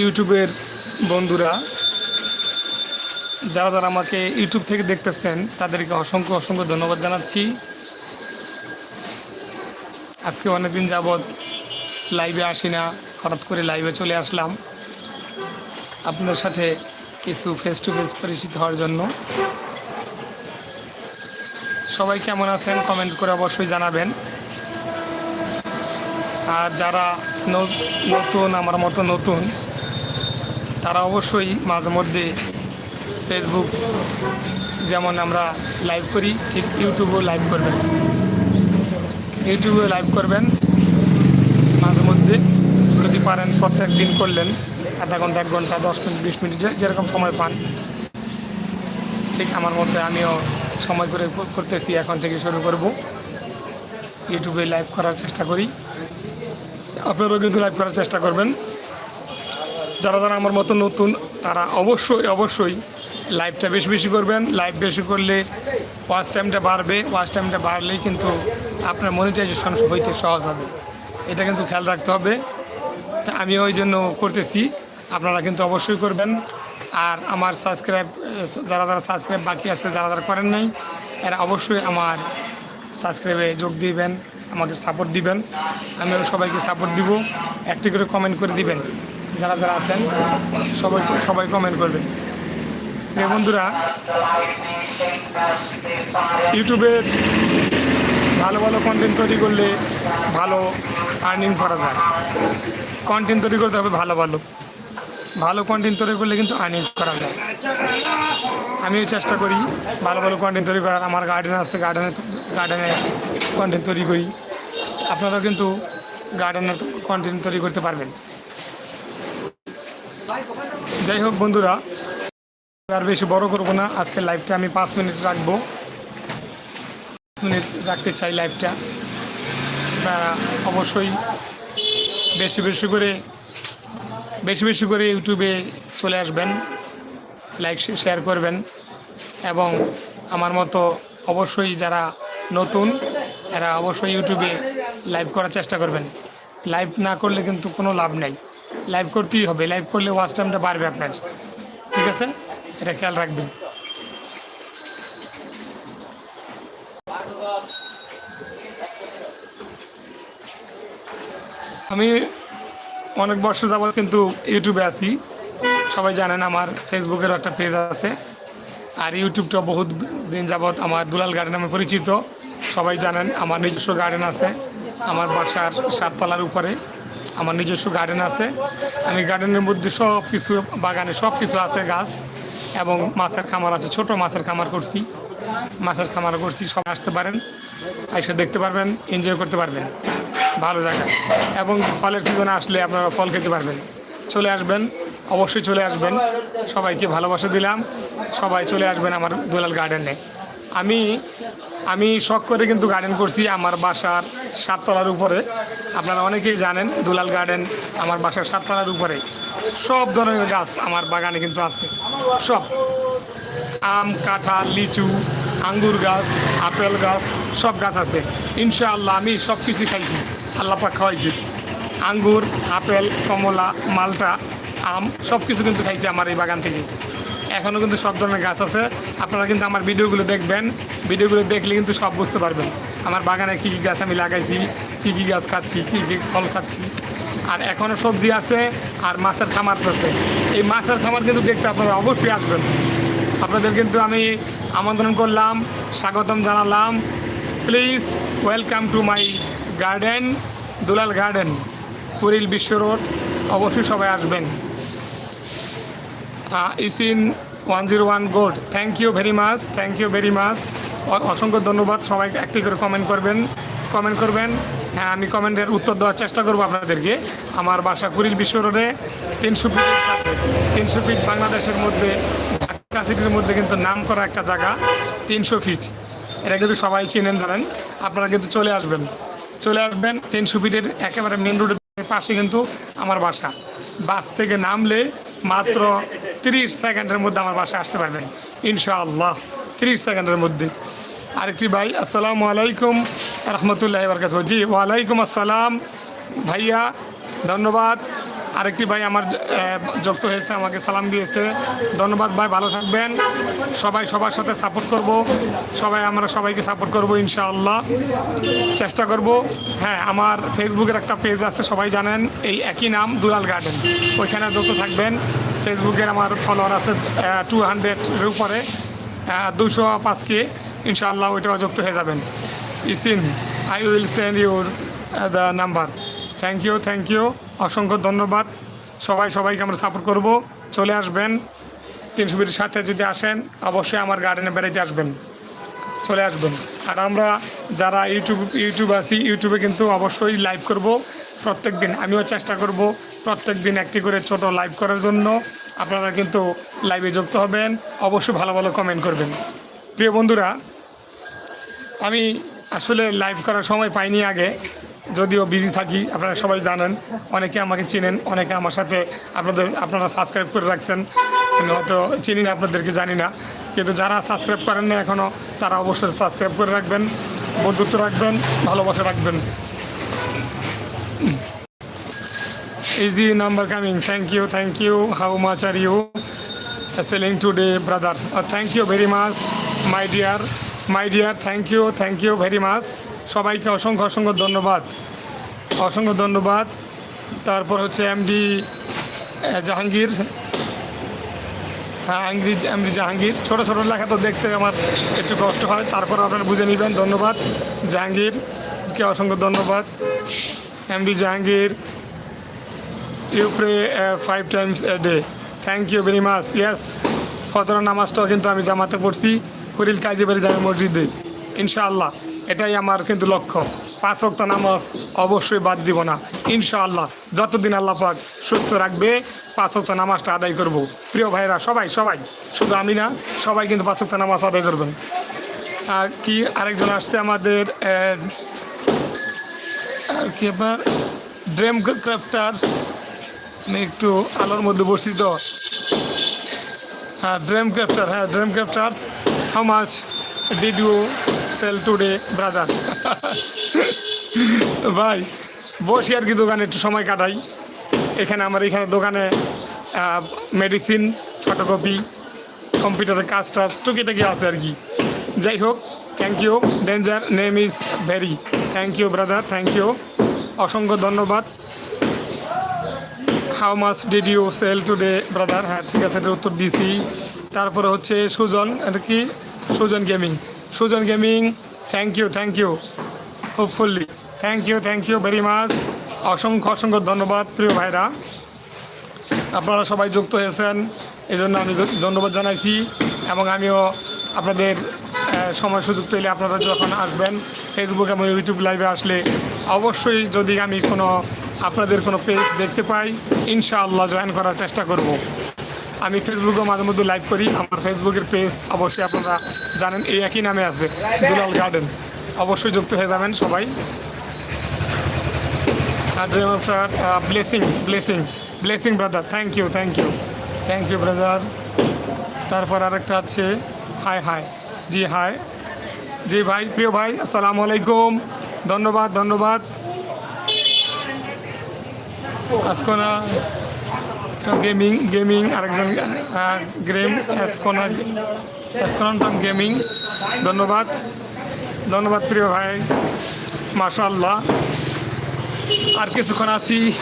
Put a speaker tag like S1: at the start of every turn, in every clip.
S1: ইউটিউবের বন্ধুরা, যারা যারা আমাকে ইউটিউব থেকে দেখতেছেন, তাদেরকে অসংখ্য অসংখ্য ধন্যবাদ জানাচ্ছি। আজকে অনেকদিন যাবৎ লাইভে আসি না, হঠাৎ করে লাইভে চলে আসলাম। আপনাদের সাথে কিছু ফেস টু ফেস পরিচিত হওয়ার জন্য। সবাই কেমন আছেন কমেন্ট করে অবশ্যই জানাবেন। আর যারা নতুন, আমার মতো নতুন তারা অবশ্যই মাঝে মধ্যে ফেসবুক যেমন আমরা লাইভ করি, ঠিক ইউটিউবেও লাইভ করবেন। ইউটিউবেও লাইভ করবেন। মাঝে মধ্যে যদি পারেন প্রত্যেক দিন করলেন, আধা ঘণ্টা, এক ঘণ্টা, দশ মিনিট, বিশ মিনিট যেরকম সময় পান। ঠিক আমার মধ্যে আমিও সময় করে করতেছি, এখন থেকে শুরু করব। ইউটিউবে লাইভ করার চেষ্টা করি। আপনারাও কিন্তু লাইভ করার চেষ্টা করবেন। যারা যারা আমার মতো নতুন, তারা অবশ্যই অবশ্যই লাইভটা বেশি বেশি করবেন। লাইভ বেশি করলে ওয়াচ টাইমটা বাড়বে। ওয়াচ টাইমটা বাড়লেই কিন্তু আপনার মনিটাইজেশন হইতে সহজ হবে। এটা কিন্তু খেয়াল রাখতে হবে। আমি ওই জন্য করতেছি। আপনারা কিন্তু অবশ্যই করবেন। আর আমার সাবস্ক্রাইব যারা যারা সাবস্ক্রাইব বাকি আছে, যারা যারা করেন নাই, এরা অবশ্যই আমার সাবস্ক্রাইবে যোগ দিবেন, আমাকে সাপোর্ট দিবেন। আমিও সবাইকে সাপোর্ট দিব। একটি করে কমেন্ট করে দিবেন। যারা যারা আছেন, সবাই সবাই কমেন্ট করবেন। প্রিয় বন্ধুরা ইউটিউবে ভালো ভালো কন্টেন্ট তৈরি করলে ভালো আর্নিং করা যায়। কন্টেন্ট তৈরি করতে হবে ভালো ভালো। ভালো কন্টেন্ট তৈরি করলে কিন্তু আর্নিং করা যায়। আমিও চেষ্টা করি ভালো ভালো কন্টেন্ট তৈরি করার। আমার গার্ডেন আছে গার্ডেনে গার্ডেনে কন্টেন্ট তৈরি করি। আপনারাও কিন্তু গার্ডেনের কন্টেন্ট তৈরি করতে পারবেন। যাই হোক বন্ধুরা, আর বেশি বড় করব না। আজকে লাইভটা আমি পাঁচ মিনিট রাখব। মিনিট রাখতে চাই লাইভটা অবশ্যই বেশি বেশি করে, বেশি বেশি করে ইউটিউবে চলে আসবেন লাইক শেয়ার করবেন। এবং আমার মতো অবশ্যই যারা নতুন, এরা অবশ্যই ইউটিউবে লাইভ করার চেষ্টা করবেন। লাইভ না করলে কিন্তু কোনো লাভ নেই। লাইভ করতেই হবে। লাইভ করলে ওয়াচ টাইমটা বাড়বে আপনার। ঠিক আছে? এটা খেয়াল রাখবেন। আমি অনেক বছর যাবৎ কিন্তু ইউটিউবে আছি। সবাই জানেন আমার ফেসবুকেরও একটা পেজ আছে। আর ইউটিউবটা বহুত দিন যাবৎ আমার দুলাল গার্ডেন নামে পরিচিত। সবাই জানেন, আমার নিজস্ব গার্ডেন আছে। আমার বাসার সাততলার উপরে। আমার নিজস্ব গার্ডেন আছে। আমি গার্ডেনের মধ্যে সব কিছু বাগানে সব কিছু আছে, গাছ এবং মাছের খামার আছে। ছোট মাছের খামার করছি। মাছের খামার করছি সব আসতে পারেন, এসে দেখতে পারবেন এনজয় করতে পারবেন। ভালো জায়গা। এবং ফলের সিজনে আসলে আপনারা ফল খেতে পারবেন। চলে আসবেন, অবশ্যই চলে আসবেন। সবাইকে ভালোবাসা দিলাম। সবাই চলে আসবেন আমার দোলাল গার্ডেনে আমি আমি শখ করে কিন্তু গার্ডেন করছি আমার বাসার সাততলার উপরে। আপনারা অনেকেই জানেন, দুলাল গার্ডেন আমার বাসার সাততলার উপরে। সব ধরনের গাছ আমার বাগানে কিন্তু আছে। সব। আম, কাঁঠাল, লিচু, আঙ্গুর গাছ, আপেল গাছ, সব গাছ আছে। ইনশাআল্লাহ আমি সব কিছু খাইছি। আল্লাহ পাক খাওয়াইছি। আঙ্গুর, আপেল, কমলা, মালটা, আম সব কিছু কিন্তু খাইছি আমার এই বাগান থেকে। এখনও কিন্তু সব ধরনের গাছ আছে। আপনারা কিন্তু আমার ভিডিওগুলো দেখবেন। ভিডিওগুলো দেখলে কিন্তু সব বুঝতে পারবেন আমার বাগানে কী কী গাছ আমি লাগাইছি, কী কী গাছ খাচ্ছি কী কী ফল খাচ্ছি। আর এখনও সবজি আছে আর মাছের খামার আছে। এই মাছের খামার কিন্তু দেখতে আপনারা অবশ্যই আসবেন। আপনাদের কিন্তু আমি আমন্ত্রণ করলাম, স্বাগতম জানালাম। Please welcome to my garden Dulal garden Kuril Bishwa road. অবশ্যই সবাই আসবেন। Is in one zero one good thank you very much thank you very much অসংখ্য ধন্যবাদ, সবাই একটি করে কমেন্ট করবেন কমেন্ট করবেন। হ্যাঁ আমি কমেন্টের উত্তর দেওয়ার চেষ্টা করব আপনাদেরকে। আমার বাসা কুড়িল বিশ্ব রোডে তিনশো ফিটের সাথে, তিনশো ফিট বাংলাদেশের মধ্যে, ঢাকা সিটির মধ্যে কিন্তু নাম করা একটা জায়গা, তিনশো ফিট এটা কিন্তু সবাই চেনেন, জানেন। আপনারা কিন্তু চলে আসবেন। চলে আসবেন, তিনশো ফিটের একেবারে মেন রোডের পাশে কিন্তু আমার বাসা। বাস থেকে নামলে মাত্র তিরিশ সেকেন্ডের মধ্যে আমার বাসায় আসতে পারবেন। ইনশাআল্লাহ, তিরিশ সেকেন্ডের মধ্যে। আরেকটি ভাই, আসসালামু আলাইকুম রহমতুল্লাহ বরকাত জি, ওয়ালাইকুম আসসালাম। ভাইয়া, ধন্যবাদ। আরেকটি ভাই আমার যুক্ত হয়েছে, আমাকে সালাম দিয়েছে। ধন্যবাদ ভাই, ভালো থাকবেন। সবাই সবার সাথে সাপোর্ট করব। সবাই, আমরা সবাইকে সাপোর্ট করব, ইনশাআল্লাহ। চেষ্টা করব। হ্যাঁ আমার ফেসবুকের একটা পেজ আছে, সবাই জানেন, এই একই নাম, দুলাল গার্ডেন ওইখানে যুক্ত থাকবেন। ফেসবুকের আমার ফলোয়ার আছে টু হান্ড্রেডের উপরে দুশো পাঁচকে ইনশাআল্লাহ ওইটাও যুক্ত হয়ে যাবেন। ইসিন I will send your the number thank you thank you অসংখ্য ধন্যবাদ। সবাই, সবাইকে আমরা সাপোর্ট করব। চলে আসবেন। তিনশো বিটির সাথে যদি আসেন, অবশ্যই আমার গার্ডেনে বেড়াইতে আসবেন। চলে আসবেন। আর আমরা যারা ইউটিউব ইউটিউব আছি ইউটিউবে কিন্তু অবশ্যই লাইভ করব। প্রত্যেক দিন আমিও চেষ্টা করব প্রত্যেক দিন একটি করে ছোট লাইভ করার জন্য। আপনারা কিন্তু লাইভে যুক্ত হবেন। অবশ্যই ভালো ভালো কমেন্ট করবেন। প্রিয় বন্ধুরা, আমি আসলে লাইভ করার সময় পাইনি আগে। যদিও বিজি থাকি আপনারা সবাই জানেন অনেকে আমাকে চিনেন অনেকে আমার সাথে আপনাদের আপনারা সাবস্ক্রাইব করে রাখছেন। আমি হয়তো চিনি না আপনাদেরকে জানি না। কিন্তু যারা সাবস্ক্রাইব করেন না এখনও তারা অবশ্যই সাবস্ক্রাইব করে রাখবেন বন্ধুত্ব রাখবেন ভালোবাসা রাখবেন। Easy number coming thank you thank you how much are you selling brother? Uh, thank you very much my dear. My dear thank you thank you very much. সবাইকে অসংখ্য অসংখ্য ধন্যবাদ। অসংখ্য ধন্যবাদ। তারপর হচ্ছে এমডি জাহাঙ্গীর। হ্যাঁ এমডি এমডি জাহাঙ্গীর। ছোটো ছোটো লেখা তো দেখতে আমার একটু কষ্ট হয়। তারপর আপনারা বুঝে নেবেন। ধন্যবাদ। জাহাঙ্গীরকে অসংখ্য ধন্যবাদ। MD Jahangir you pray five times a day thank you very much yes ফতর নামাজটাও কিন্তু আমি জামাতে পড়ছি। কুরিল কাজীবাড়ি জামে মসজিদে। ইনশাআল্লাহ। এটাই আমার কিন্তু লক্ষ্য। পাঁচ ওয়াক্ত নামাজ অবশ্যই বাদ দিব না। ইনশাআল্লাহ, যতদিন আল্লাহ পাক সুস্থ রাখবে, পাঁচ ওয়াক্ত নামাজটা আদায় করব। প্রিয় ভাইরা সবাই সবাই, শুধু আমি না, সবাই কিন্তু পাঁচ ওয়াক্ত নামাজ আদায় করবেন। আর কি আরেকজন আসছে আমাদের কি আপনার, ড্রেম ক্রাফটার একটু আলোর মধ্যে বসছি তো। হ্যাঁ ড্রেম ক্রাফটার হ্যাঁ dream crafters. How much did you sell today brother ভাই, বসি আর কি দোকানে একটু সময় কাটাই। এখানে আমার এখানে দোকানে মেডিসিন ফটোকপি কম্পিউটারের কাজ টাজ টুকিটাকি আছে আর কি। যাই হোক thank you danger name is very thank you brother thank you অসংখ্য ধন্যবাদ। How much did you sell today brother হ্যাঁ ঠিক আছে, এটা উত্তর দিছি তারপরে হচ্ছে সুজন, এটা কি? Sujon gaming Sujon gaming thank you thank you hopefully thank you thank you very much অসংখ্য অসংখ্য ধন্যবাদ, প্রিয় ভাইরা। আপনারা সবাই যুক্ত হয়েছেন এই জন্য আমি ধন্যবাদ জানাইছি, এবং আমিও আপনাদের সময় সুযোগ পেলে আপনারা যখন আসবেন ফেসবুক এবং ইউটিউব লাইভে আসলে অবশ্যই যদি আমি কোনো, আপনাদের কোনো পেজ দেখতে পাই, ইনশাআল্লাহ জয়েন করার চেষ্টা করব। আমি ফেসবুকে মাঝে মধ্যে লাইভ করি। আমার ফেসবুকের পেজ অবশ্যই আপনারা জানেন, এই একই নামে আছে, দুলাল গার্ডেন অবশ্যই যুক্ত হয়ে যাবেন সবাই। আর blessing blessing blessing brother thank you thank you thank you brother তারপর আরেকটা আছে হাই হাই জি হাই জি ভাই, প্রিয় ভাই, আসসালামু আলাইকুম। ধন্যবাদ ধন্যবাদ। আজকোনা গেমিং গেমিং আরেকজন গেম এসকোনা এসকোনাম গেমিং ধন্যবাদ। ধন্যবাদ, প্রিয় ভাই। মাশাআল্লাহ। আর কিছুক্ষণ আছি।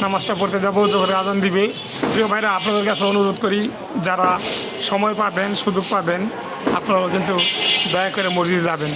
S1: নামাজটা পড়তে যাব, জোহরে আজান দিবে। প্রিয় ভাইরা, আপনাদের কাছে অনুরোধ করি, যারা সময় পাবেন, সুযোগ পাবেন, আপনারাও কিন্তু দয়া করে মসজিদে যাবেন।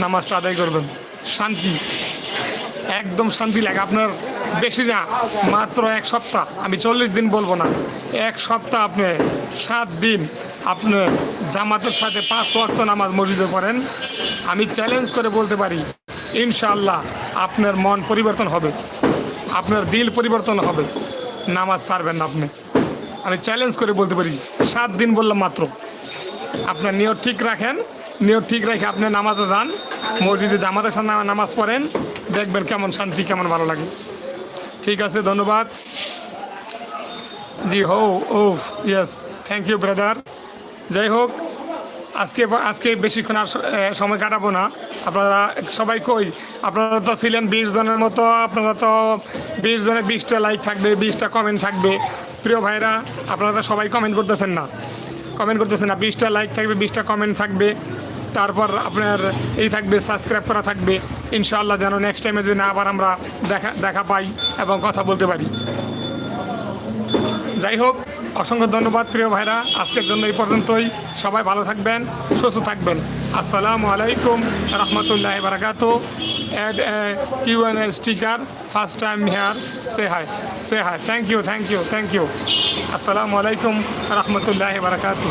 S1: নামাজটা আদায় করবেন। শান্তি। একদম শান্তি লাগে আপনার। বেশি না, মাত্র এক সপ্তাহ। আমি চল্লিশ দিন বলব না। এক সপ্তাহ আপনি সাত দিন আপনি জামাতের সাথে পাঁচ ওয়াক্ত নামাজ মসজিদে পড়েন। আমি চ্যালেঞ্জ করে বলতে পারি ইনশাল্লাহ আপনার মন পরিবর্তন হবে। আপনার দিল পরিবর্তন হবে। নামাজ ছাড়বেন না আপনি। আমি চ্যালেঞ্জ করে বলতে পারি, সাত দিন বললাম মাত্র। আপনার নিয়ত ঠিক রাখেন। নিয়ত ঠিক রেখে আপনি নামাজে যান। মসজিদে জামাতের সামনে নামাজ পড়েন। দেখবেন কেমন শান্তি, কেমন ভালো লাগে। ঠিক আছে, ধন্যবাদ। জি, হো ও ইয়েস থ্যাংক ইউ ব্রাদার যাই হোক, আজকে আজকে বেশিক্ষণ আর সময় কাটাবো না। আপনারা সবাই কই? আপনারা তো ছিলেন বিশ জনের মতো, আপনারা তো বিশ জনের বিশটা লাইক থাকবে, বিশটা কমেন্ট থাকবে। প্রিয় ভাইরা আপনারা তো সবাই কমেন্ট করতেছেন না। কমেন্ট করতেছেন না, বিশটা লাইক থাকবে, বিশটা কমেন্ট থাকবে। তারপর আপনার এই থাকবে সাবস্ক্রাইব করা থাকবে। ইনশাআল্লাহ যেন নেক্সট টাইমে যেন আবার আমরা দেখা দেখা পাই এবং কথা বলতে পারি। যাই হোক, অসংখ্য ধন্যবাদ প্রিয় ভাইরা। আজকের জন্য এই পর্যন্তই। সবাই ভালো থাকবেন, সুস্থ থাকবেন। আসসালামু আলাইকুম রহমতুল্লাহ বারাকাতু add Q N A sticker first time here say hi say hi thank you thank you thank you আসসালামু আলাইকুম রহমতুল্লাহ বারাকাতু